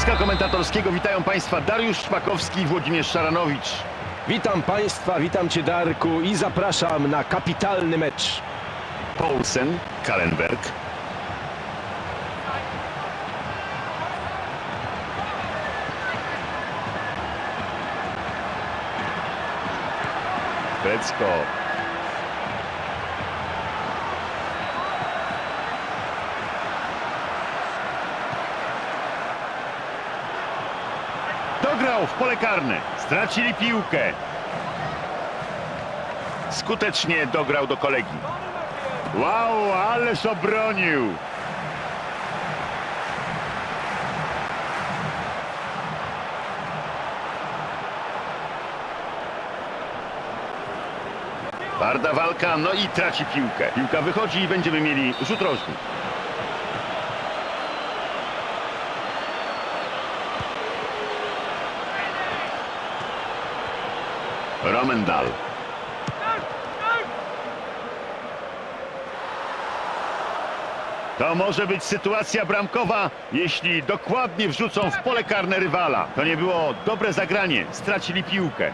Stanowiska komentatorskiego witają Państwa Dariusz Szpakowski i Włodzimierz Szaranowicz. Witam Państwa, witam Cię Darku i zapraszam na kapitalny mecz. Poulsen, Kallenberg. Becko. Dograł w pole karne. Stracili piłkę. Skutecznie dograł do kolegi. Wow, ależ obronił. Twarda walka, no i traci piłkę. Piłka wychodzi i będziemy mieli rzut rożny. To może być sytuacja bramkowa, jeśli dokładnie wrzucą w pole karne rywala. To nie było dobre zagranie, stracili piłkę.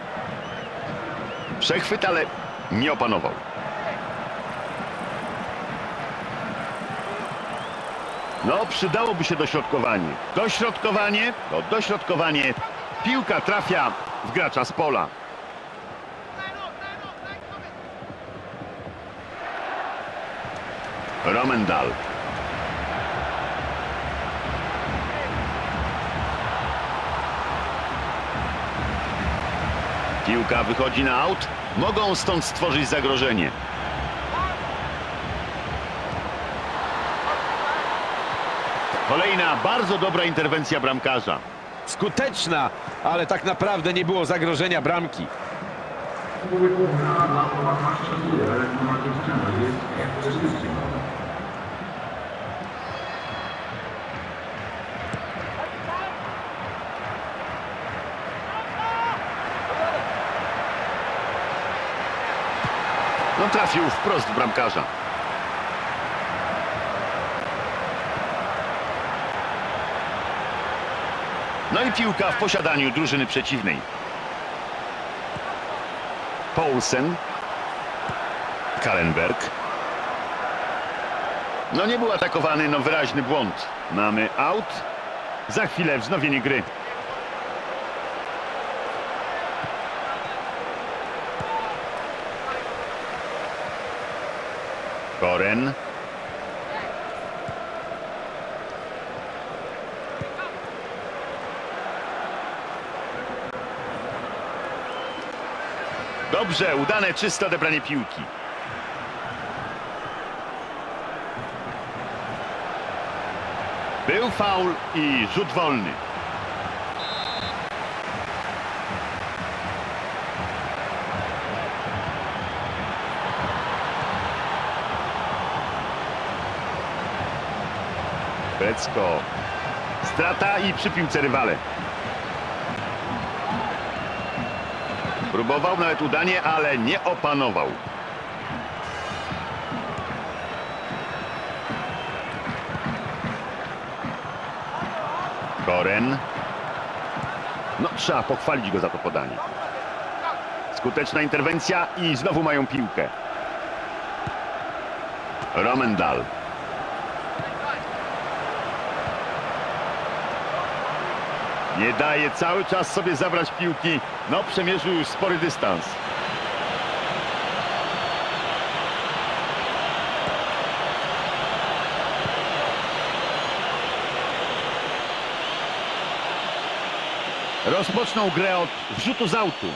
Przechwyt, ale nie opanował. No, przydałoby się dośrodkowanie. Dośrodkowanie, to dośrodkowanie. Piłka trafia w gracza z pola. Romendal. Piłka wychodzi na aut. Mogą stąd stworzyć zagrożenie. Kolejna bardzo dobra interwencja bramkarza. Skuteczna, ale tak naprawdę nie było zagrożenia bramki. No trafił wprost w bramkarza. No i piłka w posiadaniu drużyny przeciwnej. Poulsen. Kallenberg. No nie był atakowany, no wyraźny błąd. Mamy out. Za chwilę wznowienie gry. Koren. Dobrze, udane czyste odebranie piłki. Był faul i rzut wolny. Becko. Strata i przy piłce rywale. Próbował nawet udanie, ale nie opanował. Koren. No, trzeba pochwalić go za to podanie. Skuteczna interwencja i znowu mają piłkę. Romendal. Nie daje cały czas sobie zabrać piłki. No, przemierzył już spory dystans. Rozpoczną grę od wrzutu z autu.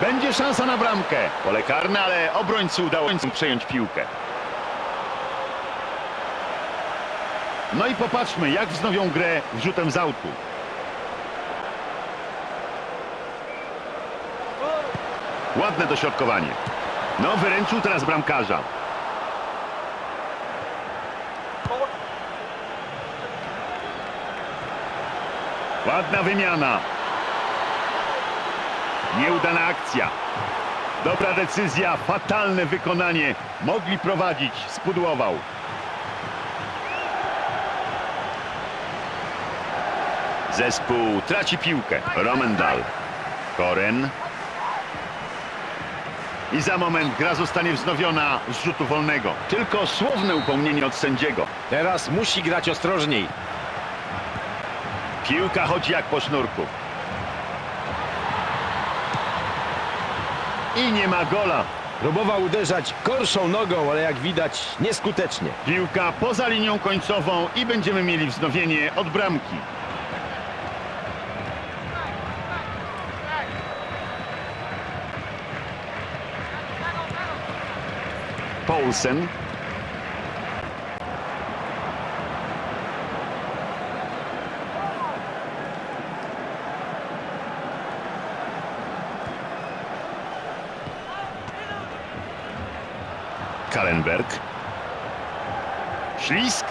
Będzie szansa na bramkę. Pole karne, ale obrońcy udało się przejąć piłkę. No i popatrzmy, jak wznowią grę wrzutem z autu. Ładne dośrodkowanie. No, wyręczył teraz bramkarza. Ładna wymiana. Nieudana akcja. Dobra decyzja, fatalne wykonanie. Mogli prowadzić, spudłował. Zespół traci piłkę. Romendal. Koren. I za moment gra zostanie wznowiona z rzutu wolnego. Tylko słowne upomnienie od sędziego. Teraz musi grać ostrożniej. Piłka chodzi jak po sznurku. I nie ma gola. Próbował uderzać gorszą nogą, ale jak widać nieskutecznie. Piłka poza linią końcową i będziemy mieli wznowienie od bramki. Paulsen. Kallenberg. Ślisk.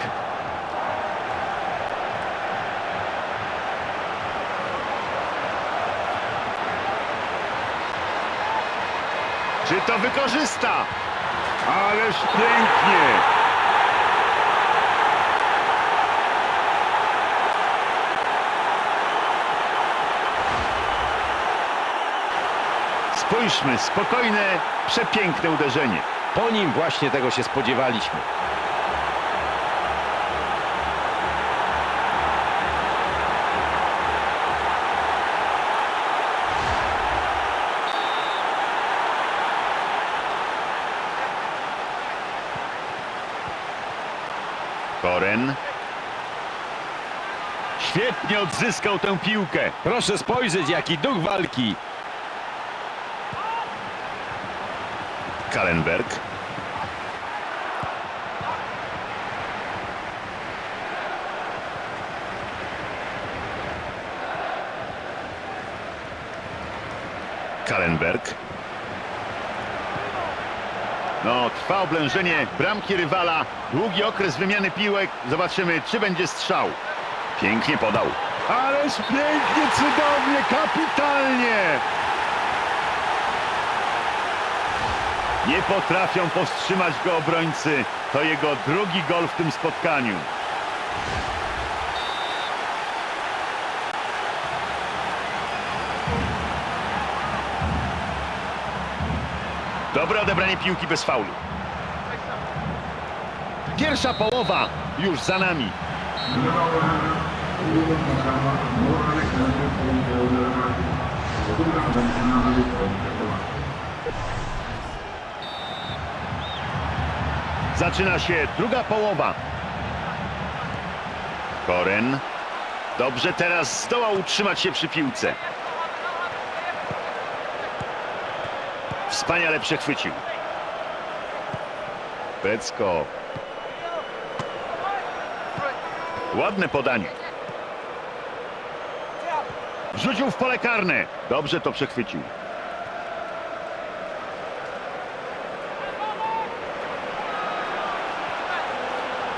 Czy to wykorzysta? Ależ pięknie! Spójrzmy, spokojne, przepiękne uderzenie. Po nim właśnie tego się spodziewaliśmy. Koren. Świetnie odzyskał tę piłkę. Proszę spojrzeć, jaki duch walki. Kallenberg. Kallenberg. No, trwa oblężenie bramki rywala. Długi okres wymiany piłek. Zobaczymy, czy będzie strzał. Pięknie podał. Ależ pięknie, cudownie, kapitalnie! Nie potrafią powstrzymać go obrońcy. To jego drugi gol w tym spotkaniu. Dobre odebranie piłki bez faulu. Pierwsza połowa już za nami. Zaczyna się druga połowa. Koren. Dobrze teraz zdołał utrzymać się przy piłce. Wspaniale przechwycił. Pecko. Ładne podanie. Rzucił w pole karne. Dobrze to przechwycił.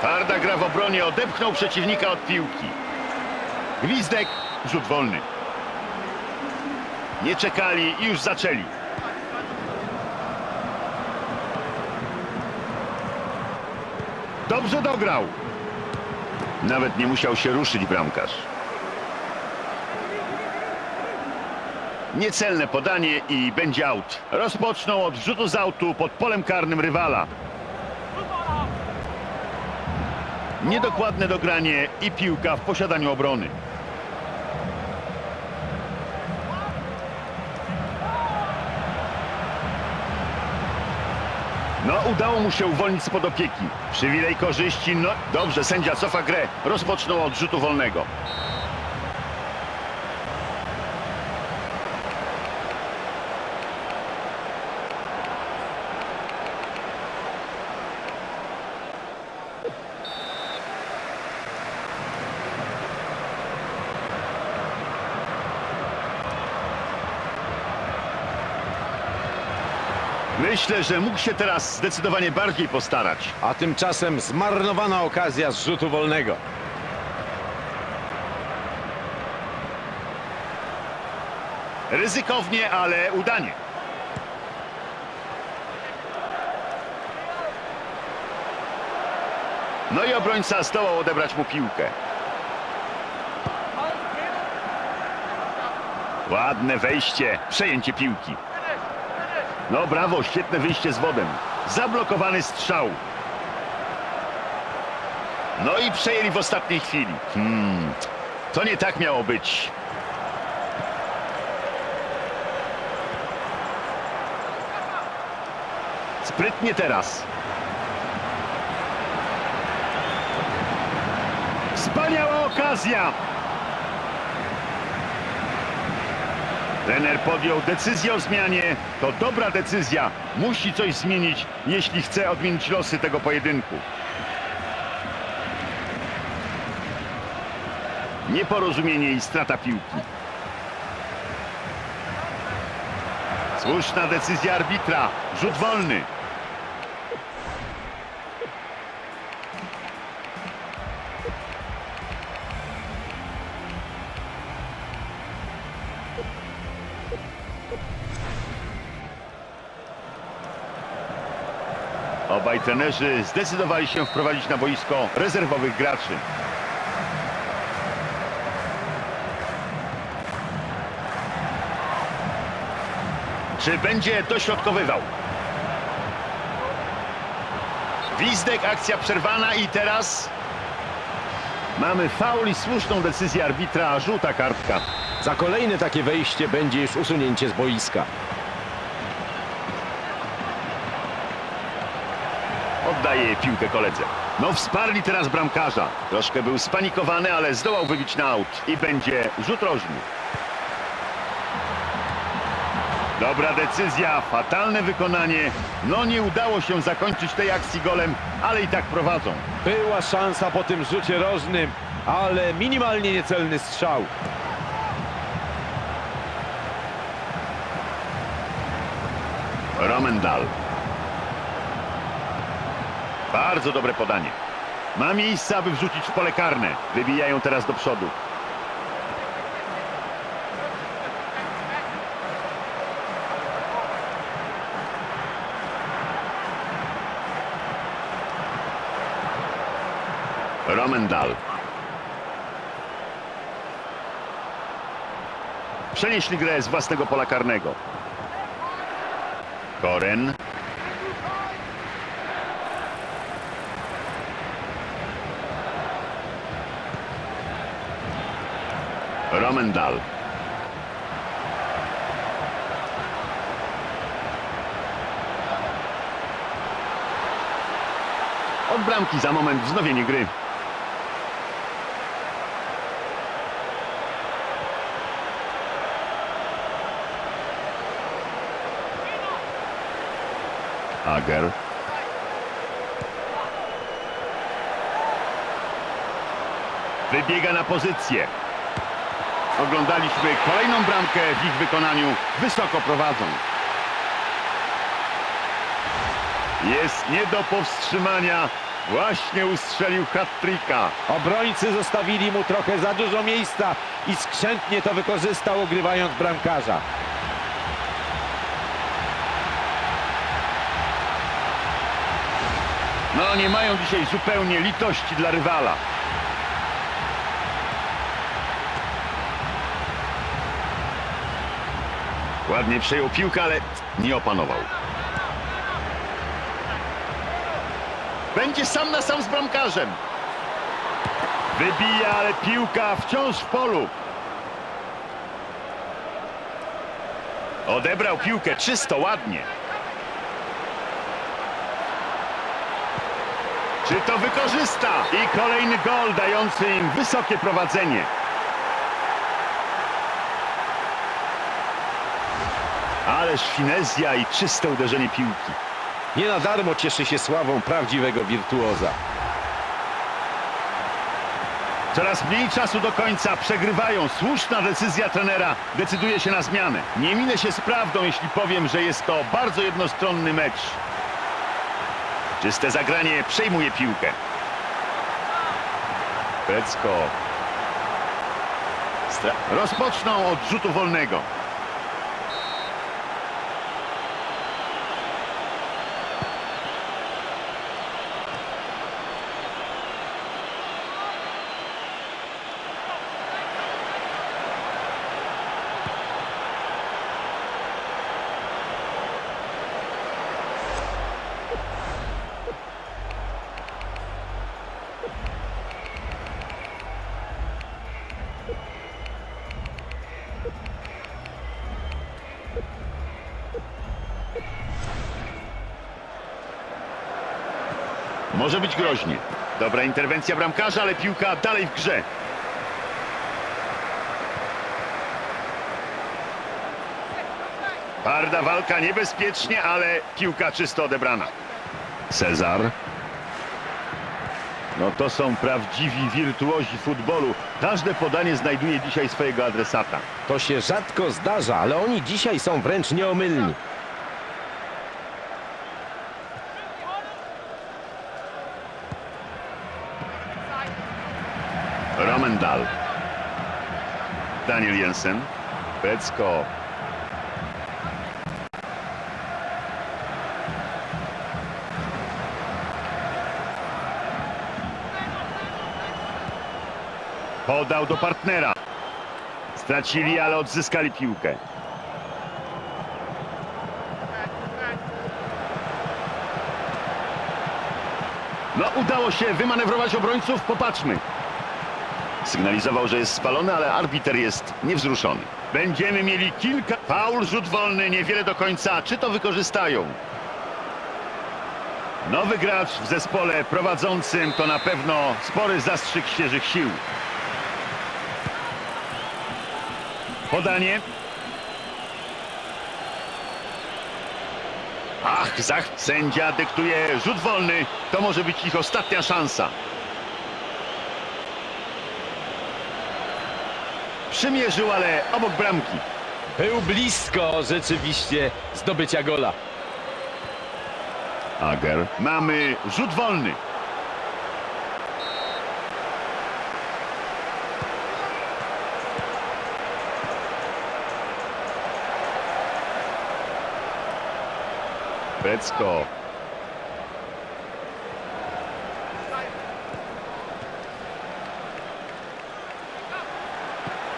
Twarda gra w obronie, odepchnął przeciwnika od piłki. Gwizdek, rzut wolny. Nie czekali i już zaczęli. Dobrze dograł. Nawet nie musiał się ruszyć bramkarz. Niecelne podanie i będzie aut. Rozpoczną od rzutu z autu pod polem karnym rywala. Niedokładne dogranie i piłka w posiadaniu obrony. No, udało mu się uwolnić spod opieki. Przywilej korzyści, no dobrze, sędzia cofa grę. Rozpoczną od rzutu wolnego. Myślę, że mógł się teraz zdecydowanie bardziej postarać. A tymczasem zmarnowana okazja z rzutu wolnego. Ryzykownie, ale udanie. No i obrońca zdołał odebrać mu piłkę. Ładne wejście, przejęcie piłki. No brawo, świetne wyjście z wodem. Zablokowany strzał. No i przejęli w ostatniej chwili. Hmm, to nie tak miało być. Sprytnie teraz. Wspaniała okazja. Trener podjął decyzję o zmianie. To dobra decyzja. Musi coś zmienić, jeśli chce odmienić losy tego pojedynku. Nieporozumienie i strata piłki. Słuszna decyzja arbitra. Rzut wolny. Obaj trenerzy zdecydowali się wprowadzić na boisko rezerwowych graczy. Czy będzie dośrodkowywał? Gwizdek, akcja przerwana i teraz... Mamy faul i słuszną decyzję arbitra, żółta kartka. Za kolejne takie wejście będzie już usunięcie z boiska. Oddaje piłkę koledze. No wsparli teraz bramkarza. Troszkę był spanikowany, ale zdołał wybić na aut. I będzie rzut rożny. Dobra decyzja, fatalne wykonanie. No nie udało się zakończyć tej akcji golem, ale i tak prowadzą. Była szansa po tym rzucie rożnym, ale minimalnie niecelny strzał. Romendal. Bardzo dobre podanie. Ma miejsce, aby wrzucić w pole karne. Wybijają teraz do przodu. Romendal. Przenieśli grę z własnego pola karnego. Koren. Romendal. Od bramki za moment wznowienie gry. Ager. Wybiega na pozycję. Oglądaliśmy kolejną bramkę w ich wykonaniu. Wysoko prowadzą. Jest nie do powstrzymania. Właśnie ustrzelił hat-tricka. Obrońcy zostawili mu trochę za dużo miejsca i skrzętnie to wykorzystał, ogrywając bramkarza. No nie mają dzisiaj zupełnie litości dla rywala. Ładnie przejął piłkę, ale nie opanował. Będzie sam na sam z bramkarzem. Wybija, ale piłka wciąż w polu. Odebrał piłkę czysto, ładnie. Czy to wykorzysta? I kolejny gol dający im wysokie prowadzenie. Ależ finezja i czyste uderzenie piłki. Nie na darmo cieszy się sławą prawdziwego wirtuoza. Coraz mniej czasu do końca, przegrywają. Słuszna decyzja trenera decyduje się na zmianę. Nie minę się z prawdą, jeśli powiem, że jest to bardzo jednostronny mecz. Czyste zagranie przejmuje piłkę. Pecko. Rozpoczną od rzutu wolnego. Może być groźnie. Dobra interwencja bramkarza, ale piłka dalej w grze. Twarda walka niebezpiecznie, ale piłka czysto odebrana. Cezar. No to są prawdziwi wirtuozi futbolu. Każde podanie znajduje dzisiaj swojego adresata. To się rzadko zdarza, ale oni dzisiaj są wręcz nieomylni. Romendal. Daniel Jensen. Becko. Podał do partnera. Stracili, ale odzyskali piłkę. No, udało się wymanewrować obrońców. Popatrzmy. Sygnalizował, że jest spalony, ale arbiter jest niewzruszony. Będziemy mieli kilka... Faul, rzut wolny, niewiele do końca. Czy to wykorzystają? Nowy gracz w zespole prowadzącym to na pewno spory zastrzyk świeżych sił. Podanie. Ach, zach, sędzia dyktuje rzut wolny. To może być ich ostatnia szansa. Przymierzył, ale obok bramki. Był blisko rzeczywiście zdobycia gola. Ager. Mamy rzut wolny. Becko.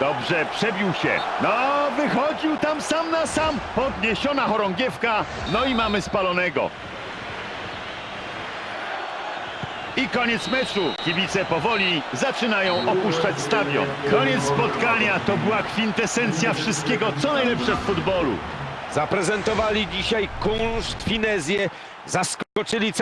Dobrze, przebił się. No, wychodził tam sam na sam. Podniesiona chorągiewka. No i mamy spalonego. I koniec meczu. Kibice powoli zaczynają opuszczać stadion. Koniec spotkania to była kwintesencja wszystkiego, co najlepsze w futbolu. Zaprezentowali dzisiaj kunszt, finezję, zaskoczyli